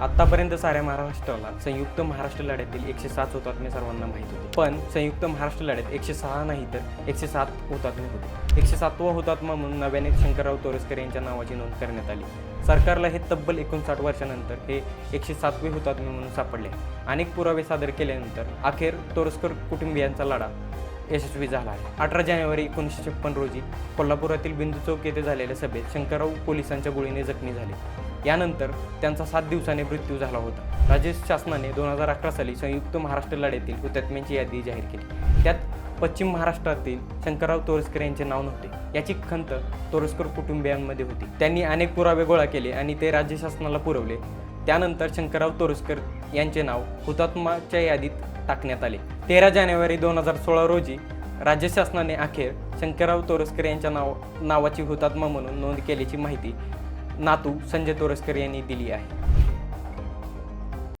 आतापर्यंत साऱ्या महाराष्ट्राला संयुक्त महाराष्ट्र लढ्यातील एकशे सात हुतात्मे सर्वांना माहीत होते. पण संयुक्त महाराष्ट्र लढ्यात एकशे सहा नाही तर एकशे सात हुतात्मे होते. एकशे सातवा हुतात्मा म्हणून नव्याने शंकरराव तोरसकर यांच्या नावाची नोंद करण्यात आली. सरकारला हे तब्बल एकोणसाठ वर्षानंतर हे एकशे सातवे हुतात्मे म्हणून सापडले. अनेक पुरावे सादर केल्यानंतर अखेर तोरसकर कुटुंबियांचा लढा यशस्वी झाला आहे. अठरा जानेवारी एकोणीसशे छप्पन रोजी कोल्हापुरातील बिंदू चौक येथे झालेल्या सभेत शंकरराव पोलिसांच्या गोळीने जखमी झाले. यानंतर त्यांचा सात दिवसाने मृत्यू झाला होता. राजेश शासनाने दोन हजार अकरा साली संयुक्त महाराष्ट्र लढ्यातील हुतात्म्यांची यादी जाहीर केली. त्यात पश्चिम महाराष्ट्रातील शंकरराव तोरसकर यांचे नाव नव्हते. याची खंत तोरसकर कुटुंबियांमध्ये होती. त्यांनी अनेक पुरावे गोळा केले आणि ते राज्य शासनाला पुरवले. त्यानंतर शंकरराव तोरसकर यांचे नाव हुतात्माच्या यादीत टाकण्यात आले. तेरा जानेवारी दोन हजार सोळा रोजी राज्य शासनाने अखेर शंकरराव तोरसकर यांच्या नाव नावाची हुतात्मा म्हणून नोंद केल्याची माहिती नातू संजय तोरसकर यांनी दिली आहे.